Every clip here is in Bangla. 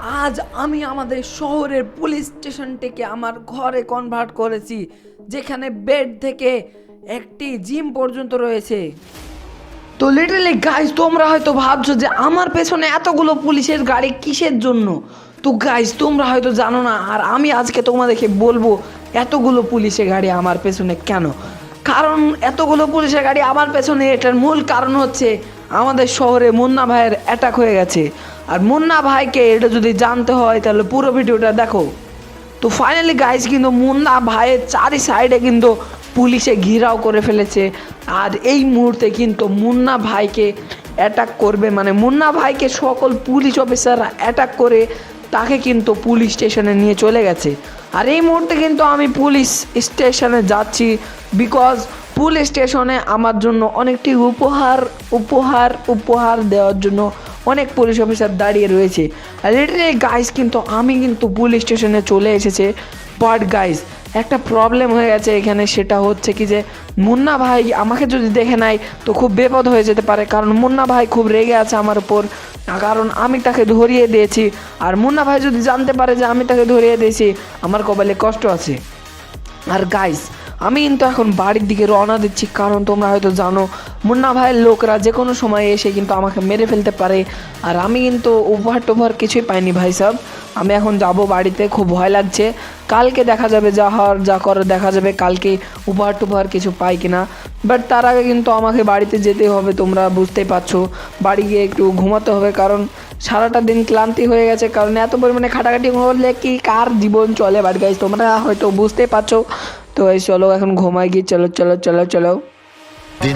আজ আমি আমাদের শহরের পুলিশ স্টেশনটিকে আমার ঘরে কনভার্ট করেছি, যেখানে বেড থেকে একটি জিম পর্যন্ত রয়েছে। তো লিটারলি গাইজ তোমরা হয়তো ভাবছ যে আমার পেছনে এতগুলো পুলিশের গাড়ি কিসের জন্য? তো গাইজ তোমরা হয়তো জানো না, আর আমি আজকে তোমাদেরকে বলব, এতগুলো পুলিশের গাড়ি আমার পেছনে কেন? কারণ এতগুলো পুলিশের গাড়ি আমার পেছনে এটার মূল কারণ হচ্ছে আমাদের শহরে মুন্না ভাইয়ের অ্যাটাক হয়ে গেছে। আর মুন্না ভাইকে এটা যদি জানতে হয়, তাহলে পুরো ভিডিওটা দেখো। তো ফাইনালি গাইজ কিন্তু মুন্না ভাইয়ের চারি সাইডে কিন্তু পুলিশে ঘিরাও করে ফেলেছে। আর এই মুহূর্তে কিন্তু মুন্না ভাইকে অ্যাটাক করবে। মানে মুন্না ভাইকে সকল পুলিশ অফিসাররা অ্যাটাক করে তাকে কিন্তু পুলিশ স্টেশনে নিয়ে চলে গেছে। আর এই মুহূর্তে কিন্তু আমি পুলিশ স্টেশনে যাচ্ছি বিকজ পুলিশ স্টেশনে আমার জন্য অনেকটি উপহার উপহার উপহার দেওয়ার জন্য অনেক পুলিশ অফিসার দাঁড়িয়ে রয়েছে। লিটারালি গাইস কিন্তু, আমি কিন্তু পুলিশ স্টেশনে চলে এসেছে। বাট গাইস একটা প্রবলেম হয়ে গেছে এখানে, সেটা হচ্ছে কি যে, মুন্না ভাই আমাকে যদি দেখে নেয়, তো খুব বিপদ হয়ে যেতে পারে। কারণ মুন্না ভাই খুব রেগে আছে আমার উপর। কারণ আমি তাকে ধরিয়ে দিয়েছি। আর মুন্না ভাই যদি জানতে পারে যে আমি তাকে ধরিয়ে দিয়েছি, আমার কপালে কষ্ট আছে। আর গাইস আমি কিন্তু এখন বাড়ির দিকে রওনা দিচ্ছি। কারণ তোমরা হয়তো জানো মুন্না ভাইয়ের লোকরা যে কোনো সময় এসে কিন্তু আমাকে মেরে ফেলতে পারে। আর আমি কিন্তু উপহার টুপহার কিছুই পাইনি ভাই সাহেব আমি এখন যাব বাড়িতে, খুব ভয় লাগছে। কালকে দেখা যাবে যা হওয়ার, যা করে দেখা যাবে, কালকে উপহার টুপহার কিছু পাই কিনা। বাট তার আগে কিন্তু আমাকে বাড়িতে যেতে হবে, তোমরা বুঝতেই পারছ। বাড়ি গিয়ে একটু ঘুমাতে হবে, কারণ সারাটা দিন ক্লান্তি হয়ে গেছে, কারণ এত পরিমাণে খাটাখাটি করলে কি, কার জীবন চলে? বাড়ি গাইজ তোমরা হয়তো বুঝতেই পারছ। তো এই চলো, এখন ঘুমাই গিয়ে, চলো চলো চলো চলো। The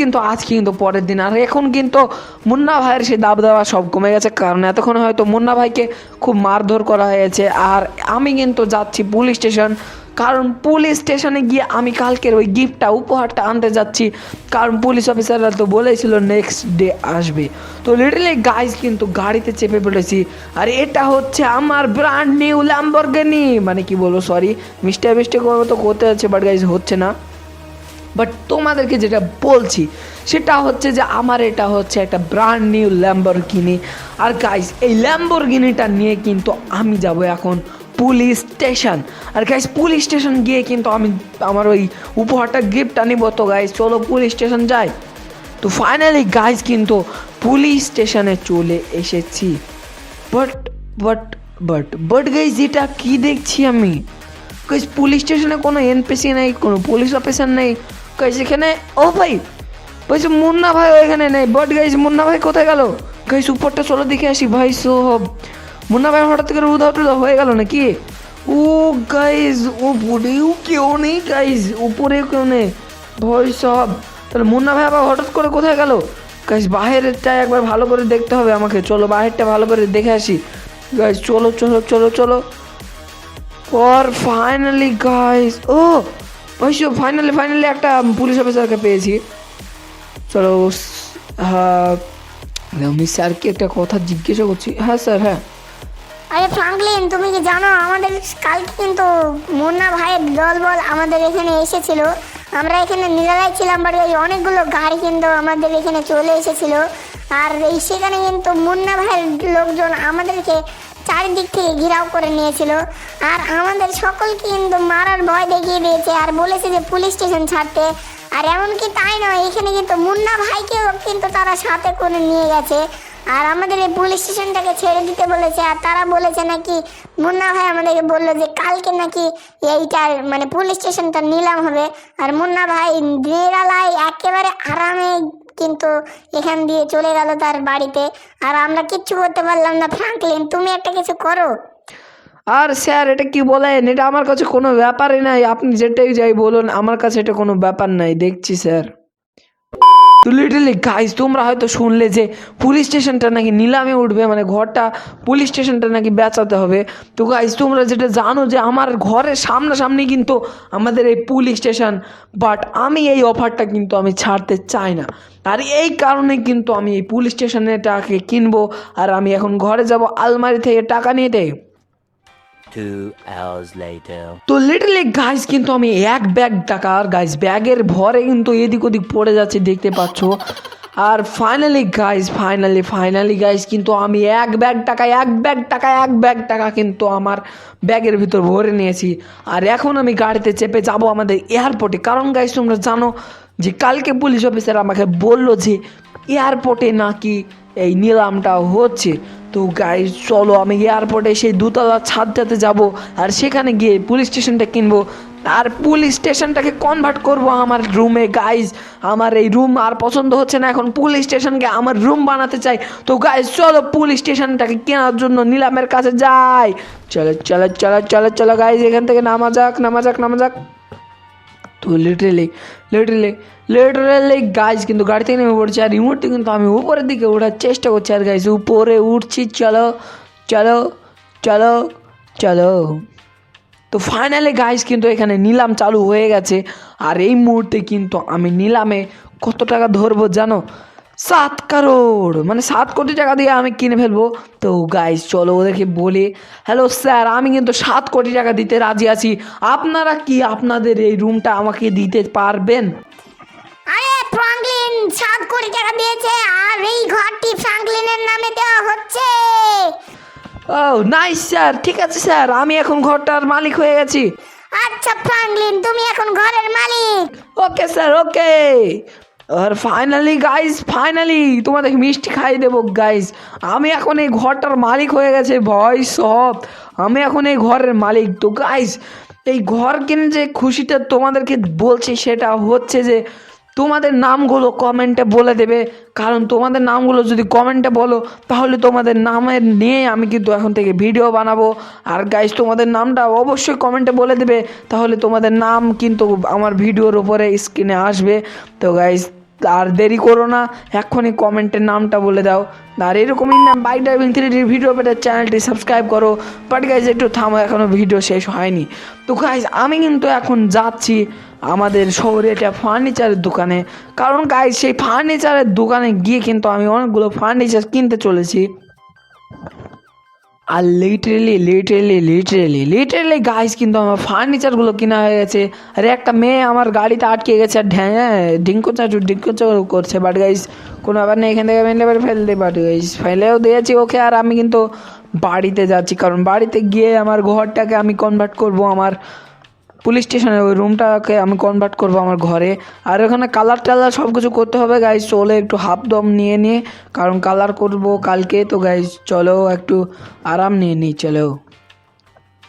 কিন্তু আজকে কিন্তু পরের দিন, আর এখন কিন্তু মুন্না ভাইয়ের সে দাব দাবা সব কমে গেছে, কারণ এতক্ষণ হয়তো মুন্না ভাইকে খুব মারধর করা হয়েছে। আর আমি কিন্তু যাচ্ছি পুলিশ স্টেশন, কারণ পুলিশ স্টেশনে গিয়ে আমি কালকের ওই গিফটটা, উপহারটা আনতে যাচ্ছি। কারণ পুলিশ অফিসাররা তো বলেছিল নেক্সট ডে আসবে। তো লিটারলি গাইজ কিন্তু গাড়িতে চেপে পড়েছি। আর এটা হচ্ছে আমার ব্র্যান্ড নিউ ল্যাম্বরগিনি মানে কি বলব সরি মিস্টেক মিস্টেক তো করতে হচ্ছে বাট গাইজ হচ্ছে না। বাট তোমাদেরকে যেটা বলছি, সেটা হচ্ছে যে আমার এটা হচ্ছে একটা ব্র্যান্ড নিউ ল্যাম্বরগিনি আর গাইস এই ল্যাম্বরগিনিটা নিয়ে কিন্তু আমি যাব এখন পুলিশ স্টেশন আর গাইস পুলিশ স্টেশন গিয়ে কিন্তু আমি আমার ওই উপহারটা গিফটটা নিব তো গাইস চলো পুলিশ স্টেশন যাই। তো ফাইনালি গাইস কিন্তু পুলিশ স্টেশনে চলে এসেছি। But but but but guys এটা কি দেখছি আমি? গাইস পুলিশ স্টেশনে কোনো এনপিসি নেই, কোনো পুলিশ অফিসার নেই। গাইস, এখানে, ও ভাই, বলছি মুন্না ভাই ওইখানে নেই। বাট গাইস, মুন্না ভাই কোথায় গেল? গাইস, উপরটা চলো দেখে আসি। ভাই সব মুন্না ভাই হঠাৎ করে টুধাও হয়ে গেল নাকি? ও গাইস উপরেও কেউ নেই, গাইস। উপরেও কেউ নেই। ভাই, সব। তাহলে মুন্না ভাই আবার হঠাৎ করে কোথায় গেল? গাইস, বাহিরেরটা একবার ভালো করে দেখতে হবে আমাকে। চলো, বাহিরটা ভালো করে দেখে আসি। গাইস, চলো চলো চলো চলো। পর ফাইনালি গাইস ও! অবশ্য ফাইনালি ফাইনালি একটা পুলিশ অফিসারকে পেয়েছি। চলো আমি স্যারকে একটা কথা জিজ্ঞাসা করছি। হ্যাঁ স্যার হ্যাঁ। আরে ফ্রাঙ্কলিন, তুমি কি জানো, আমাদের কালকে কিন্তু মুন্না ভাইয়ের দল বল আমাদের এখানে এসেছিল। আমরা এখানে নিরালায় ছিলাম বাট ওই অনেকগুলো গাড়ি কিন্তু আমাদের এখানে চলে এসেছিল। আর এই সেখানে কিন্তু মুন্না ভাইয়ের লোকজন আমাদেরকে চারিদিক থেকে ঘিরাও করে নিয়েছিল। আর আমাদের সকলকে কিন্তু মারার ভয় দেখিয়ে দিয়েছে আর বলেছে যে পুলিশ স্টেশন ছাড়তে। আর এমনকি তাই নয়, এখানে কিন্তু মুন্না ভাইকেও কিন্তু তারা সাথে করে নিয়ে গেছে। আর আমাদের এই পুলিশ স্টেশনটাকে ছেড়ে দিতে বলেছে, আর তারা বলেছে নাকি মুন্না ভাই আমাদেরকে বলল যে কালকে নাকি এইটার মানে পুলিশ স্টেশনটা নিলাম হবে। আর মুন্না ভাই, নিরালায় একেবারে আরামে কিন্তু এখান দিয়ে চলে গেল তার বাড়িতে। আর আমরা কিচ্ছু করতে পারলাম না ফ্রাঙ্কলিন তুমি একটা কিছু করো। আর স্যার, এটা কি বলেন? এটা আমার কাছে কোনো ব্যাপারই নাই। আপনি যেটাই যাই বলুন, আমার কাছে এটা কোনো ব্যাপার নাই। দেখছি, স্যার। তো লিটারলি গাইজ তোমরা হয়তো শুনলে যে পুলিশ স্টেশনটা নাকি নিলামে উঠবে মানে ঘরটা পুলিশ স্টেশনটা নাকি বেচাতে হবে। তো গাইজ তোমরা যেটা জানো যে আমার ঘরের সামনাসামনি কিন্তু আমাদের এই পুলিশ স্টেশন বাট আমি এই অফারটা কিন্তু আমি ছাড়তে চাই না। আর এই কারণে কিন্তু আমি এই পুলিশ স্টেশনেটাকে কিনবো, আর আমি এখন ঘরে যাব, আলমারি থেকে টাকা নিয়ে তো লিটারলি গাইস কিন্তু আমি এক ব্যাগ টাকা, আর গাইস ব্যাগের ভরে কিন্তু এদিক ওদিক পড়ে যাচ্ছে, দেখতে পাচ্ছ। আর finally guys finally finally guys কিন্তু আমি এক ব্যাগ টাকা, এক ব্যাগ টাকা, এক ব্যাগ টাকা কিন্তু আমার ব্যাগের ভিতর ভরে নিয়েছি। আর এখন আমি গাড়িতে চেপে যাব আমাদের এয়ারপোর্টে কারণ গাইস তোমরা জানো যে কালকে পুলিশ অফিসার আমাকে বলল যে এয়ারপোর্টে নাকি এই নিলামটা হচ্ছে। তো গাইজ চলো, আমি এয়ারপোর্টে সেই দুতলা ছাদটাতে যাব আর সেখানে গিয়ে পুলিশ স্টেশনটা কিনবো। আর পুলিশ স্টেশনটাকে কনভার্ট করব আমার রুমে গাইজ আমার এই রুম আর পছন্দ হচ্ছে না। এখন পুলিশ স্টেশনকে আমার রুম বানাতে চাই। তো গাইজ চলো পুলিশ স্টেশনটাকে কেনার জন্য নিলামের কাছে যাই। চলো চলো চলো চলো চলো গাইজ এখান থেকে নামা যাক নামা যাক নামা যাক। তো লিটারেলি লিটারেলি লিটারেলি গাইজ কিন্তু গাড়ি থেকে নেমে পড়ছে আর রিমোটটি কিন্তু আমি উপরের দিকে ওঠার চেষ্টা করছি আর গাইজ উপরে উঠছি, চলো চলো চলো চলো। তো ফাইনালি গাইজ কিন্তু এখানে নিলাম চালু হয়ে গেছে। আর এই মুহূর্তে কিন্তু আমি নিলামে কত টাকা ধরবো জানো? সাত কারোড় মানে সাত কোটি টাকা দিয়ে আমি কিনে ফেলব। তো গাইজ চলো ওদেরকে বলে হ্যালো স্যার আমি কিন্তু সাত কোটি টাকা দিতে রাজি আছি। আপনারা কি আপনাদের এই রুমটা আমাকে দিতে পারবেন? আরে ফ্রাঙ্কলিন সাত কোটি টাকা দিয়েছে আর এই ঘরটি ফ্রাঙ্কলিনের নামে দেওয়া হচ্ছে। ও নাইস স্যার ঠিক আছে স্যার আমি এখন ঘরটার মালিক হয়ে গেছি। আচ্ছা ফ্রাঙ্কলিন তুমি এখন ঘরের মালিক। ওকে স্যার ওকে আর ফাইনালি গাইস ফাইনালি তোমাদের মিষ্টি খাইয়ে দেবো গাইস আমি এখন এই ঘরটার মালিক হয়ে গেছে ভয় সব। আমি এখন এই ঘরের মালিক। তো গাইস এই ঘর কিনে যে খুশিটা তোমাদেরকে বলছি, সেটা হচ্ছে যে তোমাদের নামগুলো কমেন্টে বলে দেবে। কারণ তোমাদের নামগুলো যদি কমেন্টে বলো, তাহলে তোমাদের নামের নিয়ে আমি কিন্তু এখন থেকে ভিডিও বানাবো। আর গাইস তোমাদের নামটা অবশ্যই কমেন্টে বলে দেবে, তাহলে তোমাদের নাম কিন্তু আমার ভিডিওর উপরে স্ক্রিনে আসবে। তো গাইস আর দেরি করো না, এক্ষুনি কমেন্টের নামটা বলে দাও। আর এরকমই না বাইক ড্রাইভিং থ্রিডির ভিডিও পেতে চ্যানেলটি সাবস্ক্রাইব করো। বাট গাইজ একটু থামো এখনও ভিডিও শেষ হয়নি। তো গাইজ আমি কিন্তু এখন যাচ্ছি। আমাদের শহরে এটা ফার্নিচারের দোকানে। কারণ গাইজ সেই ফার্নিচারের দোকানে গিয়ে কিন্তু আমি অনেকগুলো ফার্নিচার কিনতে চলেছি। আর literally literally literally literally guys কিন্তু আমার ফার্নিচারগুলো কেনা হয়ে গেছে। আর একটা মেয়ে আমার গাড়িতে আটকে গেছে, আর ঢ্যাঁ ডিঙ্কো চাচু ডিঙ্কো চাচু করছে। বাট গাইস কোনো ব্যাপার নেই, এখান থেকে মেলে এবার ফেলতে বাট গাইস ফেলেও দিয়েছি ওকে, আর আমি কিন্তু বাড়িতে যাচ্ছি। কারণ বাড়িতে গিয়ে আমার ঘরটাকে আমি কনভার্ট করব আমার পুলিশ স্টেশনে ওই রুমটাকে আমি কনভার্ট করব আমার ঘরে। আর ওখানে কালার টালার সব কিছু করতে হবে গাইজ চলে একটু হাফ দম নিয়ে নিয়ে কারণ কালার করব কালকে, তো গাইজ চলো একটু আরাম নিয়ে নিই চলো।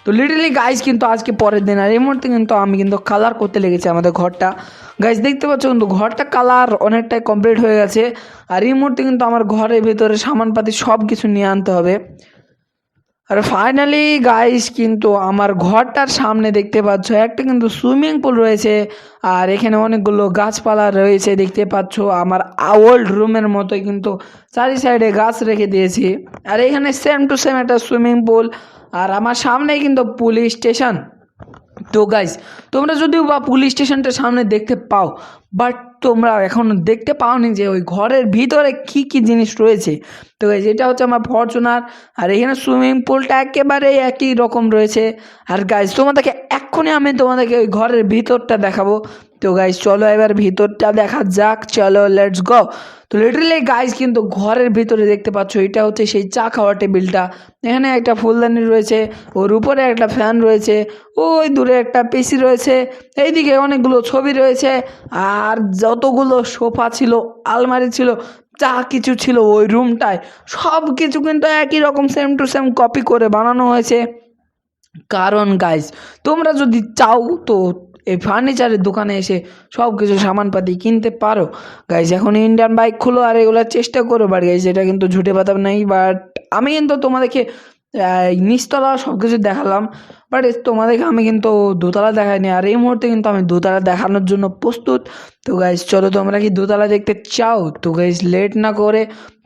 তো লিটারলি গাইজ কিন্তু আজকে পরের দিন, আর এই মুহূর্তে কিন্তু আমি কিন্তু কালার করতে লেগেছি আমাদের ঘরটা। গাইজ দেখতে পাচ্ছ কিন্তু ঘরটা কালার অনেকটাই কমপ্লিট হয়ে গেছে। আর এই মুহূর্তে কিন্তু আমার ঘরের ভিতরে সামানপাতি সব কিছু নিয়ে আনতে হবে। আর ফাইনালি গাইস কিন্তু আমার ঘরটার সামনে দেখতে পাচ্ছ, একটা কিন্তু সুইমিং পুল রয়েছে, আর এখানে অনেকগুলো গাছপালা রয়েছে, দেখতে পাচ্ছ, আমার ওল্ড রুমের মতো কিন্তু চারি সাইডে গাছ রেখে দিয়েছি, আর এখানে সেম টু সেম একটা সুইমিং পুল আর আমার সামনেই কিন্তু পুলিশ স্টেশন তো গাইস তোমরা যদিও বা পুলিশ স্টেশনটার সামনে দেখতে পাও বাট তোমরা এখন দেখতে পাওনি যে ওই ঘরের ভিতরে কি কি জিনিস রয়েছে। তো যেটা হচ্ছে আমার ফরচুনার, আর এখানে সুইমিং পুলটা একেবারে একই রকম রয়েছে। আর গাইজ তোমাদেরকে এক্ষুনি আমি তোমাদেরকে ওই ঘরের ভিতরটা দেখাবো। তো গাইস চলো এবার ভিতরটা দেখা যাক, চলো লেটস গো তো লিটারেলি গাইস কিন্তু ঘরের ভিতরে দেখতে পাচ্ছ, এটা হচ্ছে সেই চা খাওয়ার টেবিলটা। এখানে একটা ফুলদানি রয়েছে, ওর উপরে একটা ফ্যান রয়েছে, ওই দূরে একটা পিসি রয়েছে, এইদিকে অনেকগুলো ছবি রয়েছে, আর যতগুলো সোফা ছিল, আলমারি ছিল, যা কিছু ছিল ওই রুমটায় সব কিছু কিন্তু একই রকম সেম টু সেম কপি করে বানানো হয়েছে। কারণ গাইজ তোমরা যদি চাও তো এই ফার্নিচারের দোকানে এসে সব কিছু সামানপাতি কিনতে পারো। গাইজ এখন ইন্ডিয়ান বাইক খুলো আর এগুলোর চেষ্টা করো। বাট গাইজ এটা কিন্তু ঝুটে পাতাম নেই। বাট আমি কিন্তু তোমাদেরকে নিচতলা সব কিছু দেখালাম বাট তোমাদেরকে আমি কিন্তু দোতলা দেখাইনি। আর এই মুহূর্তে কিন্তু আমি দোতলা দেখানোর জন্য প্রস্তুত। তো গাইজ চলো তোমরা কি দোতলা দেখতে চাও? তো গাইজ লেট না করে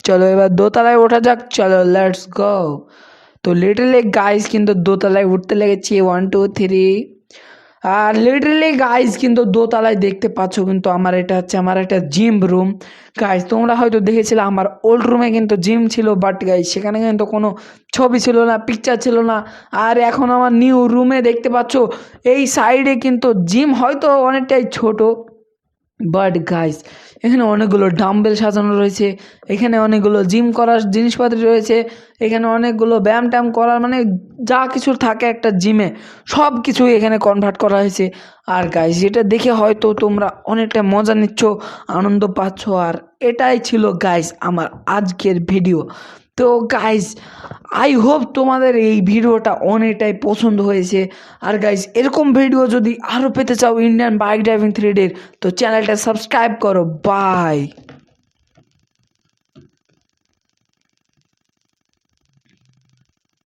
চলো এবার দোতলায় ওঠা যাক। চলো লেটস গো তো লিটল গাইস কিন্তু দোতলায় উঠতে লেগেছি। ওয়ান টু থ্রি আর লিটারেলি গাইজ কিন্তু দোতলায় দেখতে পাচ্ছ কিন্তু আমার এটা হচ্ছে আমার একটা জিম রুম গাইজ তোমরা হয়তো দেখেছিলে আমার ওল্ড রুমে কিন্তু জিম ছিল বাট গাইজ সেখানে কিন্তু কোনো ছবি ছিল না পিকচার ছিল না। আর এখন আমার নিউ রুমে দেখতে পাচ্ছ, এই সাইডে কিন্তু জিম হয়তো অনেকটাই ছোট বাট গাইস এখানে অনেকগুলো ডাম্বেল সাজানো রয়েছে, এখানে অনেকগুলো জিম করার জিনিসপত্র রয়েছে, এখানে অনেকগুলো ব্যায়াম ট্যাম করার মানে যা কিছু থাকে একটা জিমে সব কিছু এখানে কনভার্ট করা হয়েছে। আর গাইজ এটা দেখে হয়তো তোমরা অনেকটা মজা নিচ্ছ, আনন্দ পাচ্ছ, আর এটাই ছিল গাইজ আমার আজকের ভিডিও তো গাইজ আই হোপ তোমাদের এই ভিডিওটা অনেকটাই পছন্দ হয়েছে। আর গাইজ এরকম ভিডিও যদি আরও পেতে চাও ইন্ডিয়ান বাইক ড্রাইভিং থ্রিডের তো চ্যানেলটা সাবস্ক্রাইব করো। বাই